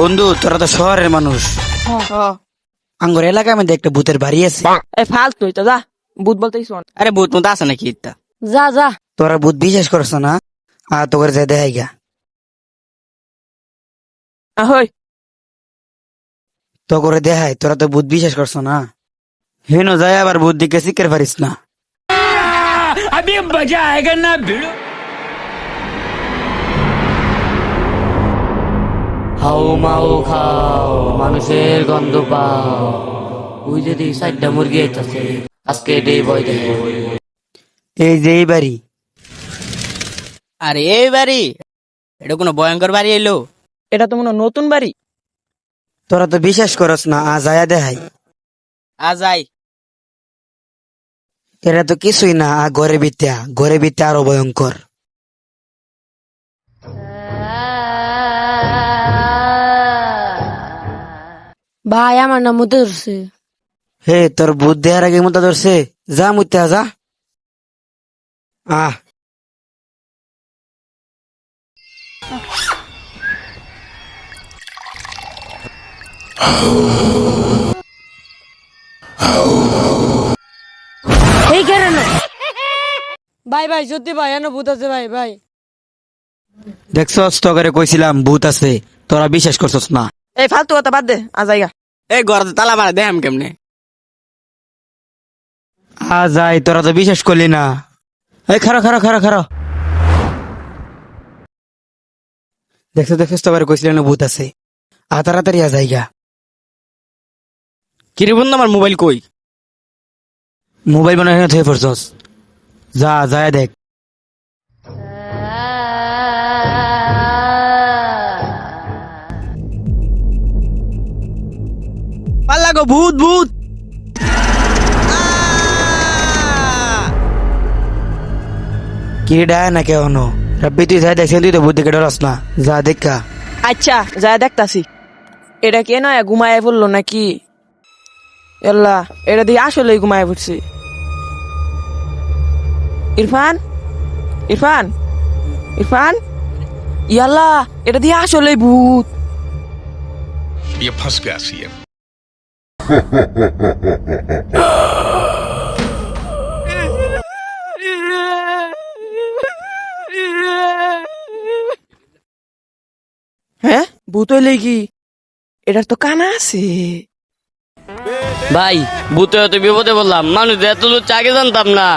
বন্ধু তোরা তো শহরের মানুষ। আঙ্গুর এলাকার মধ্যে একটা ভূতের বাড়ি আছে। এ ফালতু এটা যা। বুধ বলতে কিছু আরে ভূত মতো আছে নাকি ইত্যা যা যা। তোরা ভূত বিশ্বাস করছ না আর তোকে যাই দেখাই গা। হই তো করে দেখাই তোরা তো ভূত বিশ্বাস করছ না। হেন যায় আবার ভূত দিকে শিখতে পারিস না। হাও মাও খাও মানুষের গন্ধ পাও। ওই যদি সাইডটা মুরগি আইতাছে আজকে ডে বয় দেখো এই যে এই বাড়ি। আরে এই বাড়ি এটা কোনো ভয়ঙ্কর বাড়ি এলো? এটা তো মনে হয় নতুন বাড়ি। তোরা তো বিশ্বাস করস না আ যায় দেখাই। আজ আই এটা তো কিছুই না আ ঘরে বিত্যা ঘরে বিত্যা আরও ভয়ঙ্কর। ভাই আমার নাম মতো ধরছে হে তোর ভূত দেহার আগে মতো ধরছে যা মুত্যা যা। আহ। এই কারণে ভাই ভাই সত্যি ভাই এনে ভূত আছে ভাই ভাই। দেখছস তো করে কইছিলাম ভূত আছে। তোরা বিশ্বাস করছস না। এই ফালতু কথা বাদ দে আ জায়গা এই ঘর তালা মারা দেখাম কেমনে? আ যাই তোরা তো বিশ্বাস করলি না। এই খারো খারো খারো খারো দেখছ দেখছ তো করে কইছিলাম না ভূত আছে। আ তাড়াতাড়ি আ যাইগা। কিরে বন্ধু আমার মোবাইল কই? মোবাইল বানাই থয়ে পড়ছস। যা যায় দেখ। পাল্লা গো ভূত ভূত কি ডায় না কেউ নো রব্বি তুই যাই দেখছিস তুই তো ভূত দেখে ডরস না যা দেখা আচ্ছা যা দেখতাছি এটা কে নয় ঘুমায় পড়লো নাকি এল্লা এটা দিয়ে আসলে ঘুমায় পড়ছে ইরফান ইরফান ইরফান ইয়াল্লা এটা দিয়ে আসলে ভূত ये फंस गया सीएम হ্যাঁ ভূত হইলে কি? এটার তো কানা আছে। ভাই ভূতে হতে বিপদে বললাম মানুষ এত দূর আগে জানতাম না।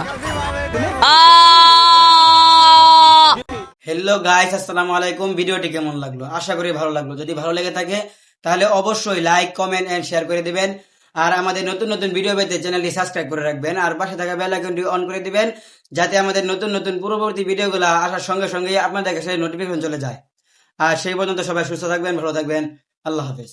হ্যালো গাইস আসসালামু আলাইকুম। ভিডিওটি কেমন লাগল? আশা করি ভালো লাগল। যদি ভালো লেগে থাকে তাহলে অবশ্যই লাইক কমেন্ট এন্ড শেয়ার করে দিবেন। আর আমাদের নতুন নতুন ভিডিও পেতে চ্যানেলটি সাবস্ক্রাইব করে রাখবেন। আর পাশে থাকা বেল আইকনটি অন করে দিবেন, যাতে আমাদের নতুন নতুন পূর্ববর্তী ভিডিওগুলো আসার সঙ্গে সঙ্গে আপনাদের কাছে নোটিফিকেশন চলে যায়। আর সেই পর্যন্ত সবাই সুস্থ থাকবেন, ভালো থাকবেন। আল্লাহ হাফেজ।